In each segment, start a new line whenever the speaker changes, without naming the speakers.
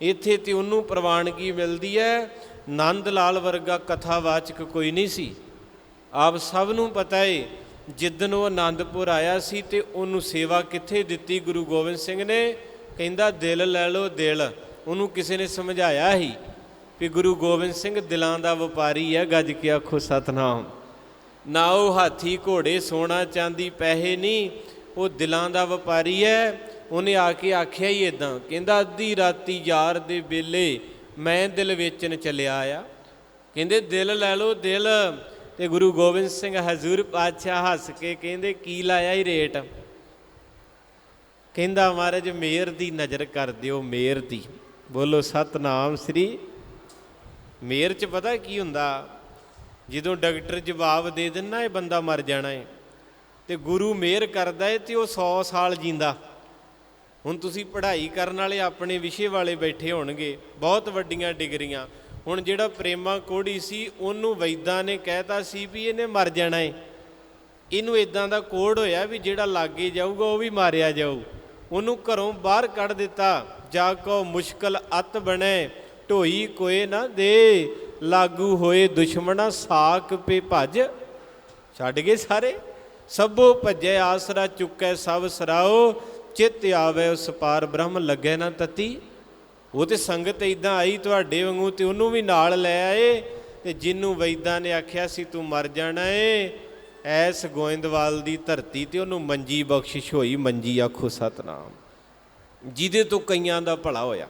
ਇੱਥੇ ਤੇ ਉਹਨੂੰ ਪ੍ਰਵਾਨਗੀ ਮਿਲਦੀ ਹੈ। ਨੰਦ ਲਾਲ ਵਰਗਾ ਕਥਾਵਾਚਕ ਕੋਈ ਨਹੀਂ ਸੀ। ਆਪ ਸਭ ਨੂੰ ਪਤਾ ਏ ਜਿੱਦਨ ਉਹ ਆਨੰਦਪੁਰ ਆਇਆ ਸੀ ਤੇ ਉਹਨੂੰ ਸੇਵਾ ਕਿੱਥੇ ਦਿੱਤੀ ਗੁਰੂ ਗੋਬਿੰਦ ਸਿੰਘ ਨੇ? ਕਹਿੰਦਾ, ਦਿਲ ਲੈ ਲਓ, ਦਿਲ। ਉਹਨੂੰ ਕਿਸੇ ਨੇ ਸਮਝਾਇਆ ਹੀ ਵੀ ਗੁਰੂ ਗੋਬਿੰਦ ਸਿੰਘ ਦਿਲਾਂ ਦਾ ਵਪਾਰੀ ਹੈ। ਗੱਜ ਕੇ ਆਖੋ, ਸਤਨਾਮ। ਨਾ ਉਹ ਹਾਥੀ ਘੋੜੇ ਸੋਨਾ ਚਾਂਦੀ ਪੈਸੇ ਨਹੀਂ, ਉਹ ਦਿਲਾਂ ਦਾ ਵਪਾਰੀ ਹੈ। ਉਹਨੇ ਆ ਕੇ ਆਖਿਆ ਹੀ ਇਦਾਂ ਕਹਿੰਦਾ, ਅੱਧੀ ਰਾਤੀ ਯਾਰ ਦੇ ਵੇਲੇ ਮੈਂ ਦਿਲ ਵੇਚਣ ਚੱਲਿਆ ਆ। ਕਹਿੰਦੇ, ਦਿਲ ਲੈ ਲਓ, ਦਿਲ। ਤੇ ਗੁਰੂ ਗੋਬਿੰਦ ਸਿੰਘ ਹਜ਼ੂਰ ਪਾਤਸ਼ਾਹ ਹੱਸ ਕੇ ਕਹਿੰਦੇ, ਕੀ ਲਾਇਆ ਹੀ ਰੇਟ? ਕਹਿੰਦਾ, ਮਹਾਰਾਜ, ਮੇਰ ਦੀ ਨਜ਼ਰ ਕਰ ਦਿਓ, ਮੇਰ ਦੀ। ਬੋਲੋ, ਸਤਨਾਮ ਸ੍ਰੀ। ਮੇਰ ਚ ਪਤਾ ਕੀ ਹੁੰਦਾ? ਜਦੋਂ ਡਾਕਟਰ ਜਵਾਬ ਦੇ ਦਿੰਦਾ, ਇਹ ਬੰਦਾ ਮਰ ਜਾਣਾ ਹੈ ਤੇ ਗੁਰੂ ਮਿਹਰ ਕਰਦਾ ਹੈ ਤੇ ਉਹ 100 ਸਾਲ ਜੀਂਦਾ। ਹੁਣ ਤੁਸੀਂ ਪੜ੍ਹਾਈ ਕਰਨ ਵਾਲੇ ਆਪਣੇ ਵਿਸ਼ੇ ਵਾਲੇ ਬੈਠੇ ਹੋਣਗੇ, ਬਹੁਤ ਵੱਡੀਆਂ ਡਿਗਰੀਆਂ। ਹੁਣ ਜਿਹੜਾ ਪ੍ਰੇਮਾ ਕੋੜੀ ਸੀ, ਉਹਨੂੰ ਵੈਦਾਂ ਨੇ ਕਹਿਤਾ ਸੀ ਵੀ ਇਹਨੇ ਮਰ ਜਾਣਾ ਏ। ਇਹਨੂੰ ਇਦਾਂ ਦਾ ਕੋੜ ਹੋਇਆ ਵੀ ਜਿਹੜਾ ਲਾਗੇ ਜਾਊਗਾ, ਉਹ ਵੀ ਮਾਰਿਆ ਜਾਊ। ਉਹਨੂੰ ਘਰੋਂ ਬਾਹਰ ਕੱਢ ਦਿੱਤਾ। ਜਾ ਕੋ ਮੁਸ਼ਕਲ ਅਤ ਬਣੇ, ਢੋਈ ਕੋਏ ਨਾ ਦੇ। ਲਾਗੂ ਹੋਏ ਦੁਸ਼ਮਣਾ ਸਾਕ ਪੇ ਭਜ। ਛੱਡ ਗਏ ਸਾਰੇ? ਸਭੋ ਭਜੈ, ਆਸਰਾ ਚੁੱਕੈ ਸਭ ਸਰਾਓ। ਚਿੱਤ ਆਵੇ, ਉਸ ਪਾਰ ਬ੍ਰਹਮ ਲੱਗੇ ਨਾ ਤਤੀ। ਉਹ ਤੇ ਸੰਗਤ ਇਦਾਂ ਆਈ ਤੁਹਾਡੇ ਵਾਂਗੂ ਤੇ ਉਹਨੂੰ ਵੀ ਨਾਲ ਲੈ ਆਏ ਤੇ ਜਿੰਨੂੰ ਵੈਦਾਂ ਨੇ ਆਖਿਆ ਸੀ, ਤੂੰ ਮਰ ਜਾਣਾ ਏ। ਐਸ ਗੋਇੰਦਵਾਲ ਦੀ ਧਰਤੀ ਤੇ ਉਹਨੂੰ ਮੰਜੀ ਬਖਸ਼ਿਸ਼ ਹੋਈ, ਮੰਜੀ ਆਖੋ ਸਤਨਾਮ। ਜਿਹਦੇ ਤੋਂ ਕਈਆਂ ਦਾ ਭਲਾ ਹੋਇਆ।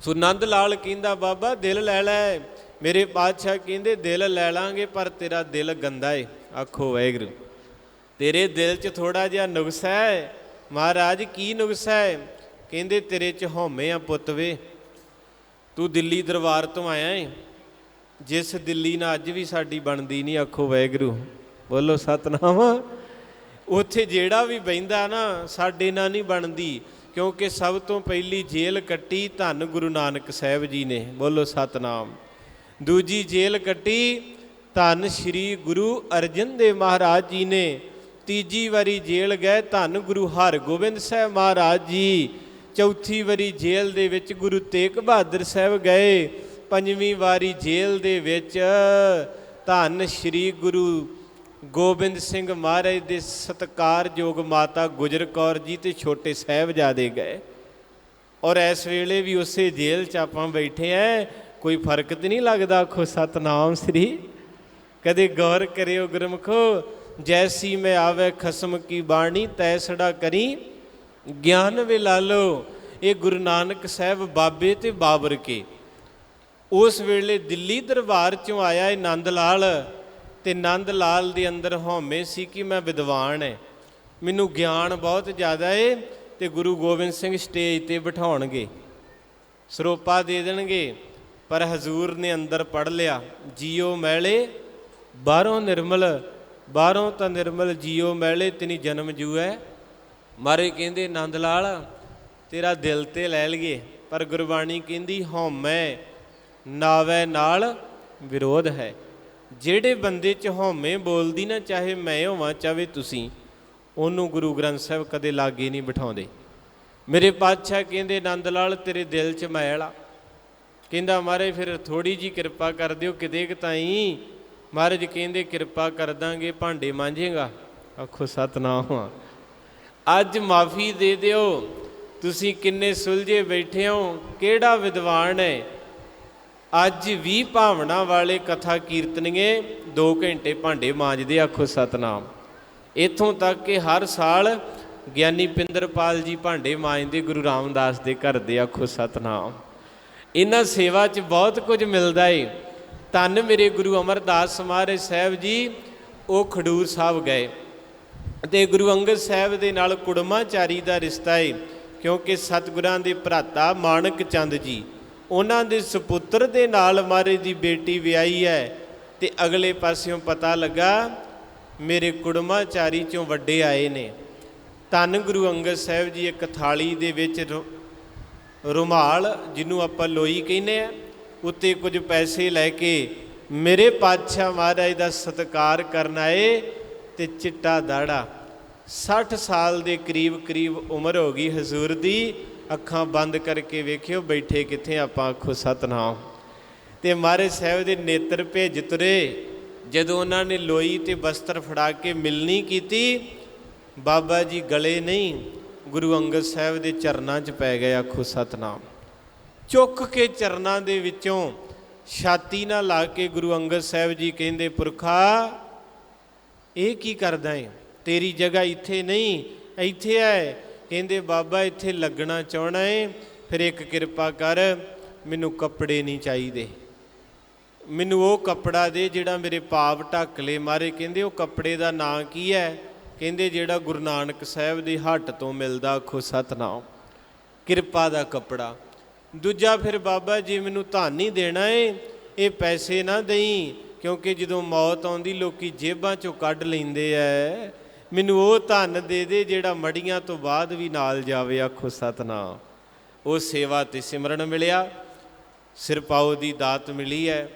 ਸੋ ਨੰਦ ਲਾਲ ਕਹਿੰਦਾ, ਬਾਬਾ, ਦਿਲ ਲੈ ਲੈ। ਮੇਰੇ ਪਾਤਸ਼ਾਹ ਕਹਿੰਦੇ, ਦਿਲ ਲੈ ਲਾਂਗੇ, ਪਰ ਤੇਰਾ ਦਿਲ ਗੰਦਾ ਏ। ਆਖੋ, ਵਾਹਿਗੁਰੂ, ਤੇਰੇ ਦਿਲ 'ਚ ਥੋੜਾ ਜਿਹਾ ਨੁਕਸਾ ਹੈ। ਮਹਾਰਾਜ, ਕੀ ਨੁਕਸਾ ਹੈ? ਕਹਿੰਦੇ, ਤੇਰੇ 'ਚ ਹਉਮੈ ਆ ਪੁੱਤ ਵੇ। ਤੂੰ ਦਿੱਲੀ ਦਰਬਾਰ ਤੋਂ ਆਇਆ ਏ। ਜਿਸ ਦਿੱਲੀ ਨਾਲ ਅੱਜ ਵੀ ਸਾਡੀ ਬਣਦੀ ਨਹੀਂ ਆਖੋ ਵਾਹਿਗੁਰੂ। ਬੋਲੋ, ਸਤਨਾਮ। ਉੱਥੇ ਜਿਹੜਾ ਵੀ ਬੈੰਦਾ ਨਾ, ਸਾਡੇ ਨਾਲ ਨਹੀਂ ਬਣਦੀ, ਕਿਉਂਕਿ ਸਭ ਤੋਂ ਪਹਿਲੀ ਜੇਲ੍ਹ ਕੱਟੀ ਧੰਨ ਗੁਰੂ ਨਾਨਕ ਸਾਹਿਬ ਜੀ ਨੇ। ਬੋਲੋ, ਸਤਨਾਮ। ਦੂਜੀ ਜੇਲ੍ਹ ਕੱਟੀ ਧੰਨ ਸ੍ਰੀ ਗੁਰੂ ਅਰਜਨ ਦੇਵ ਮਹਾਰਾਜ ਜੀ ਨੇ। ਤੀਜੀ ਵਾਰੀ ਜੇਲ੍ਹ ਗਏ, ਧੰਨ ਗੁਰੂ ਹਰਗੋਬਿੰਦ ਸਾਹਿਬ ਮਹਾਰਾਜ ਜੀ। ਚੌਥੀ ਵਾਰੀ ਜੇਲ੍ਹ ਦੇ ਵਿੱਚ ਗੁਰੂ ਤੇਗ ਬਹਾਦਰ ਸਾਹਿਬ ਗਏ। ਪੰਜਵੀਂ ਵਾਰੀ ਜੇਲ੍ਹ ਦੇ ਵਿੱਚ ਧੰਨ ਸ੍ਰੀ ਗੁਰੂ ਗੋਬਿੰਦ ਸਿੰਘ ਮਹਾਰਾਜ ਦੇ ਸਤਕਾਰਯੋਗ ਮਾਤਾ ਗੁਜਰ ਕੌਰ ਜੀ ਤੇ ਛੋਟੇ ਸਾਹਿਬਜ਼ਾਦੇ ਗਏ। ਔਰ ਇਸ ਵੇਲੇ ਵੀ ਉਸੇ ਜੇਲ੍ਹ 'ਚ ਆਪਾਂ ਬੈਠੇ ਐ ਕੋਈ ਫ਼ਰਕ ਤੇ ਨਹੀਂ ਲੱਗਦਾ ਆਖੋ ਸਤਨਾਮ ਸ੍ਰੀ। ਕਦੇ ਗੌਰ ਕਰਿਓ ਗੁਰਮਖੋ ਜੈਸੀ ਮੈਂ ਆਵੇ ਖਸਮ ਕੀ ਬਾਣੀ ਤੈਸੜਾ ਕਰੀ। ਗਿਆਨ ਵੇ ਲਾਲੋ ਇਹ ਗੁਰੂ ਨਾਨਕ ਸਾਹਿਬ ਬਾਬੇ ਤੇ ਬਾਬਰ ਕੇ। ਉਸ ਵੇਲੇ ਦਿੱਲੀ ਦਰਬਾਰ ਚੋਂ ਆਇਆ ਇਹ ਨੰਦ ਲਾਲ ਤੇ ਨੰਦ ਲਾਲ ਦੇ ਅੰਦਰ ਹਉਮੈ ਸੀ ਕਿ ਮੈਂ ਵਿਦਵਾਨ ਹੈ ਮੈਨੂੰ ਗਿਆਨ ਬਹੁਤ ਜ਼ਿਆਦਾ ਏ, ਤੇ ਗੁਰੂ ਗੋਬਿੰਦ ਸਿੰਘ ਸਟੇਜ ਤੇ ਬਿਠਾਉਣਗੇ। ਸਰੋਪਾ ਦੇ ਦੇਣਗੇ, ਪਰ ਹਜ਼ੂਰ ਨੇ ਅੰਦਰ ਪੜ ਲਿਆ, ਜੀਓ ਮੈਲੇ, ਬਾਹਰੋਂ ਨਿਰਮਲ ਬਾਹਰੋਂ ਤਾਂ ਨਿਰਮਲ ਜੀਓ ਮੈਲੇ ਤਿਨੀ ਜਨਮ ਜੂਐ। ਮਾਰੇ ਕਹਿੰਦੇ, ਨੰਦ ਲਾਲ, ਤੇਰਾ ਦਿਲ ਤੇ ਲੈ ਲਈਏ। ਪਰ ਗੁਰਬਾਣੀ ਕਹਿੰਦੀ ਹਉਮੈ ਨਾਵੇ ਨਾਲ ਵਿਰੋਧ ਹੈ। ਜਿਹੜੇ ਬੰਦੇ 'ਚ ਹਉਮੈ ਬੋਲਦੀ ਨਾ, ਚਾਹੇ ਮੈਂ ਹੋਵਾਂ, ਚਾਹੇ ਤੁਸੀਂ, ਉਹਨੂੰ ਗੁਰੂ ਗ੍ਰੰਥ ਸਾਹਿਬ ਕਦੇ ਲਾਗੇ ਨਹੀਂ ਬਿਠਾਉਂਦੇ। ਮੇਰੇ ਪਾਤਸ਼ਾਹ ਕਹਿੰਦੇ ਆਨੰਦ ਲਾਲ, ਤੇਰੇ ਦਿਲ 'ਚ ਮੈਲ ਆ ਕਹਿੰਦਾ, ਮਾਰੇ, ਫਿਰ ਥੋੜੀ ਜੀ ਕਿਰਪਾ ਕਰ ਦਿਓ, ਕਿਤੇ ਕਿ ਤਾਈ ਮਹਾਰਾਜ ਕਹਿੰਦੇ, ਕਿਰਪਾ ਕਰ ਦਾਂਗੇ, ਭਾਂਡੇ ਮਾਂਜੇਗਾ। ਆਖੋ, ਸਤਨਾਮ ਅੱਜ ਮਾਫੀ ਦੇ ਦਿਓ। ਤੁਸੀਂ ਕਿੰਨੇ ਸੁਲਝੇ ਬੈਠੇ ਹੋ। ਕਿਹੜਾ ਵਿਦਵਾਨ ਹੈ? ਅੱਜ ਵੀ ਭਾਵਨਾ ਵਾਲੇ ਕਥਾ ਕੀਰਤਨੀਏ 2 ਘੰਟੇ ਭਾਂਡੇ ਮਾਂਜਦੇ, ਆਖੋ, ਸਤਨਾਮ। ਇਥੋਂ ਤੱਕ ਕਿ ਹਰ ਸਾਲ ਗਿਆਨੀ ਪਿੰਦਰਪਾਲ ਜੀ ਭਾਂਡੇ ਮਾਂਜਦੇ, ਗੁਰੂ ਰਾਮਦਾਸ ਦੇ ਘਰ ਦੇ, ਆਖੋ, ਸਤਨਾਮ। ਇਹਨਾਂ ਸੇਵਾ 'ਚ ਬਹੁਤ ਕੁਝ ਮਿਲਦਾ ਏ। ਧੰਨ ਮੇਰੇ ਗੁਰੂ ਅਮਰਦਾਸ ਮਹਾਰਾਜ ਸਾਹਿਬ ਜੀ, ਉਹ ਖਡੂਰ ਸਾਹਿਬ ਗਏ ਤੇ ਗੁਰੂ ਅੰਗਦ ਸਾਹਿਬ ਦੇ ਨਾਲ ਕੁੜਮਾਚਾਰੀ ਦਾ ਰਿਸ਼ਤਾ ਏ, ਕਿਉਂਕਿ ਸਤਿਗੁਰਾਂ ਦੇ ਭਰਾਤਾ ਮਾਨਕ ਚੰਦ ਜੀ, ਉਹਨਾਂ ਦੇ ਸੁਪੁੱਤਰ ਦੇ ਨਾਲ ਮਹਾਰਾਜ ਦੀ ਬੇਟੀ ਵਿਆਹੀ ਹੈ ਤੇ ਅਗਲੇ ਪਾਸਿਓਂ ਪਤਾ ਲੱਗਾ, ਮੇਰੇ ਕੁੜਮਾਚਾਰੀ ਚੋਂ ਵੱਡੇ ਆਏ ਨੇ। ਧੰਨ ਗੁਰੂ ਅੰਗਦ ਸਾਹਿਬ ਜੀ, ਇੱਕ ਥਾਲੀ ਦੇ ਵਿੱਚ ਰੁ- ਰੁਮਾਲ, ਜਿਹਨੂੰ ਆਪਾਂ ਲੋਈ ਕਹਿੰਦੇ ਆ ਉੱਤੇ ਕੁਝ ਪੈਸੇ ਲੈ ਕੇ ਮੇਰੇ ਪਾਤਸ਼ਾਹ ਮਹਾਰਾਜ ਦਾ ਸਤਿਕਾਰ ਕਰਨ ਆਏ ਤੇ ਚਿੱਟਾ ਦਾੜਾ। 60 ਸਾਲ ਦੇ ਕਰੀਬ ਕਰੀਬ ਉਮਰ ਹੋ ਗਈ ਹਜ਼ੂਰ ਦੀ। ਅੱਖਾਂ ਬੰਦ ਕਰਕੇ ਵੇਖਿਓ ਬੈਠੇ ਕਿੱਥੇ ਆਪਾਂ ਆਖੋ ਸਤਨਾਮ। ਤੇ ਮਹਾਰਾਜ ਸਾਹਿਬ ਦੇ ਨੇਤਰ ਭੇਜ ਤੁਰੇ। ਜਦੋਂ ਉਹਨਾਂ ਨੇ ਲੋਈ ਤੇ ਬਸਤਰ ਫੜਾ ਕੇ ਮਿਲਣੀ ਕੀਤੀ, ਬਾਬਾ ਜੀ ਗਲੇ ਨਹੀਂ, ਗੁਰੂ ਅੰਗਦ ਸਾਹਿਬ ਦੇ ਚਰਨਾਂ 'ਚ ਪੈ ਗਏ ਆਖੋ ਸਤਨਾਮ। ਚੁੱਕ ਕੇ ਚਰਨਾਂ ਦੇ ਵਿੱਚੋਂ ਛਾਤੀ ਨਾਲ ਲਾ ਕੇ ਗੁਰੂ ਅੰਗਦ ਸਾਹਿਬ ਜੀ ਕਹਿੰਦੇ, ਪੁਰਖਾ, ਇਹ ਕੀ ਕਰਦਾ ਏ? ਤੇਰੀ ਜਗ੍ਹਾ ਇੱਥੇ ਨਹੀਂ, ਇੱਥੇ ਹੈ ਕਹਿੰਦੇ, ਬਾਬਾ, ਇੱਥੇ ਲੱਗਣਾ ਚਾਹਣਾ ਏ। ਫਿਰ ਇੱਕ ਕਿਰਪਾ ਕਰ, ਮੈਨੂੰ ਕੱਪੜੇ ਨਹੀਂ ਚਾਹੀਦੇ। ਮੈਨੂੰ ਉਹ ਕੱਪੜਾ ਦੇ ਜਿਹੜਾ ਮੇਰੇ ਪਾਪ ਢੱਕ ਲੇ ਮਾਰੇ। ਕਹਿੰਦੇ, ਉਹ ਕੱਪੜੇ ਦਾ ਨਾਂ ਕੀ ਹੈ ਕਹਿੰਦੇ, ਜਿਹੜਾ ਗੁਰੂ ਨਾਨਕ ਸਾਹਿਬ ਦੀ ਹੱਟ ਤੋਂ ਮਿਲਦਾ, ਆਖੋ, ਸਤਨਾਮ। ਕਿਰਪਾ ਦਾ ਕੱਪੜਾ। ਦੂਜਾ ਫਿਰ ਬਾਬਾ ਜੀ ਮੈਨੂੰ ਧਨ ਹੀ ਦੇਣਾ ਏ, ਇਹ ਪੈਸੇ ਨਾ ਦੇਈ, ਕਿਉਂਕਿ ਜਦੋਂ ਮੌਤ ਆਉਂਦੀ ਲੋਕੀ ਜੇਬਾਂ ਚੋਂ ਕੱਢ ਲੈਂਦੇ ਐ। ਮੈਨੂੰ ਉਹ ਧਨ ਦੇ ਦੇ ਜਿਹੜਾ ਮੜੀਆਂ ਤੋਂ ਬਾਅਦ ਵੀ ਨਾਲ ਜਾਵੇ, ਆਖੋ ਸਤਨਾਮ। ਉਹ ਸੇਵਾ ਤੇ ਸਿਮਰਨ ਮਿਲਿਆ, ਸਿਰ ਸਿਰਪਾਉ ਦੀ ਦਾਤ ਮਿਲੀ ਹੈ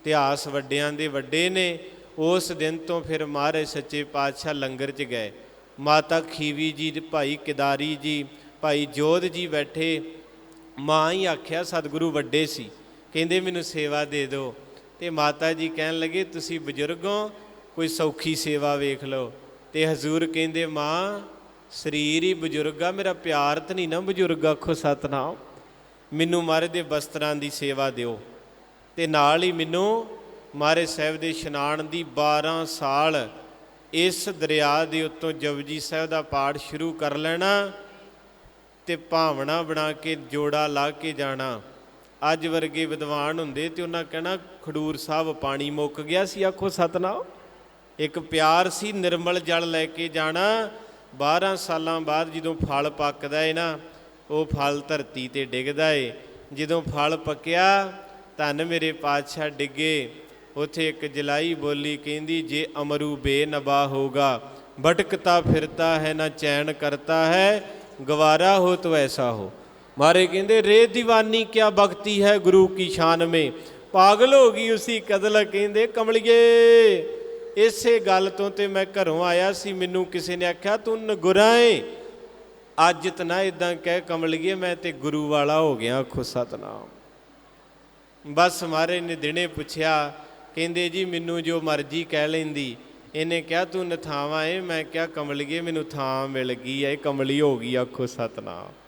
ਇਤਿਹਾਸ ਵੱਡਿਆਂ ਦੇ ਵੱਡੇ ਨੇ, ਉਸ ਦਿਨ ਤੋਂ ਫਿਰ ਮਹਾਰਾਜ ਸੱਚੇ ਪਾਤਸ਼ਾਹ ਲੰਗਰ 'ਚ ਗਏ। ਮਾਤਾ ਖੀਵੀ ਜੀ, ਭਾਈ ਕਿਦਾਰੀ ਜੀ, ਭਾਈ ਜੋਧ ਜੀ ਬੈਠੇ। ਮਾਂ ਹੀ ਆਖਿਆ, ਸਤਿਗੁਰੂ ਵੱਡੇ ਸੀ। ਕਹਿੰਦੇ, ਮੈਨੂੰ ਸੇਵਾ ਦੇ ਦਿਓ। ਤੇ ਮਾਤਾ ਜੀ ਕਹਿਣ ਲੱਗੇ, ਤੁਸੀਂ ਬਜ਼ੁਰਗੋਂ ਕੋਈ ਸੌਖੀ ਸੇਵਾ ਵੇਖ ਲਓ। ਤੇ ਹਜ਼ੂਰ ਕਹਿੰਦੇ, ਮਾਂ, ਸਰੀਰ ਹੀ ਬਜ਼ੁਰਗ ਆ, ਮੇਰਾ ਪਿਆਰ ਤਾਂ ਨਹੀਂ ਨਾ ਬਜ਼ੁਰਗ ਆਖੋ, ਸਤਨਾਮ। ਮੈਨੂੰ ਮਹਾਰਾਜ ਦੇ ਬਸਤਰਾਂ ਦੀ ਸੇਵਾ ਦਿਓ। ਤੇ ਨਾਲ ਹੀ ਮੈਨੂੰ ਮਹਾਰਾਜ ਸਾਹਿਬ ਦੇ ਇਸ਼ਨਾਨ ਦੀ 12 ਸਾਲ ਇਸ ਦਰਿਆ ਦੇ ਉੱਤੋਂ ਜਪਜੀ ਸਾਹਿਬ ਦਾ ਪਾਠ ਸ਼ੁਰੂ ਕਰ ਲੈਣਾ। ਤੇ ਭਾਵਨਾ ਬਣਾ ਕੇ ਜੋੜਾ ਲਾ ਕੇ ਜਾਣਾ। ਅੱਜ ਵਰਗੇ ਵਿਦਵਾਨ ਹੁੰਦੇ ਤੇ ਉਹਨਾਂ ਕਹਿਣਾ, ਖਡੂਰ ਸਾਹਿਬ, ਪਾਣੀ ਮੁੱਕ ਗਿਆ ਸੀ। ਆਖੋ, ਸਤਨਾਮ, ਇੱਕ ਪਿਆਰ ਸੀ ਨਿਰਮਲ ਜਲ ਲੈ ਕੇ ਜਾਣਾ। 12 ਸਾਲਾਂ ਬਾਅਦ ਜਦੋਂ ਫਲ ਪੱਕਦਾ ਏ ਨਾ, ਉਹ ਫਲ ਧਰਤੀ ਤੇ ਡਿੱਗਦਾ ਏ। ਜਦੋਂ ਫਲ ਪੱਕਿਆ, ਧੰਨ ਮੇਰੇ ਪਾਤਸ਼ਾਹ ਡਿੱਗੇ। ਉਥੇ ਇੱਕ ਜਲਾਈ ਬੋਲੀ ਕਹਿੰਦੀ, ਜੇ ਅਮਰੂ ਬੇਨਬਾ ਹੋਗਾ ਭਟਕਤਾ ਫਿਰਤਾ ਹੈ ਨਾ ਚੈਨ ਕਰਤਾ ਹੈ। ਗਵਾਰਾ ਹੋ ਤੋ ਐਸਾ ਹੋ। ਮਾਰੇ ਕਹਿੰਦੇ, ਰੇ ਦੀਵਾਨੀ ਕਿਆ ਬਖਤੀ ਹੈ ਗੁਰੂ ਕੀ ਸ਼ਾਨ ਮੇ। ਪਾਗਲ ਹੋ ਗਈ ਉਸੀ ਕਦਲ ਕਹਿੰਦੇ, ਕਮਲਿਏ, ਇਸੇ ਗੱਲ ਤੋਂ ਤੇ ਮੈਂ ਘਰੋਂ ਆਇਆ ਸੀ, ਮੈਨੂੰ ਕਿਸੇ ਨੇ ਆਖਿਆ, ਤੂੰ ਨਗੁਰਾ ਏ। ਅੱਜ ਤਨਾ ਇਦਾਂ ਕਹਿ, ਕਮਲਿਏ, ਮੈਂ ਤੇ ਗੁਰੂ ਵਾਲਾ ਹੋ ਗਿਆ, ਆਖੋ ਸਤਨਾਮ। ਬਸ ਮਾਰੇ ਨੇ ਦਿਨੇ ਪੁੱਛਿਆ, ਕਹਿੰਦੇ ਜੀ, ਮੈਨੂੰ ਜੋ ਮਰਜ਼ੀ ਕਹਿ ਲੈਂਦੀ ਇਹਨੇ ਕਿਹਾ, ਤੂੰ ਨਥਾਵਾਂ ਏ? ਮੈਂ ਕਿਹਾ ਕਮਲਿਏ ਮੈਨੂੰ ਥਾਂ ਮਿਲ ਗਈ ਐ ਕਮਲੀ ਹੋ ਗਈ, ਆਖੋ ਸਤਨਾਮ।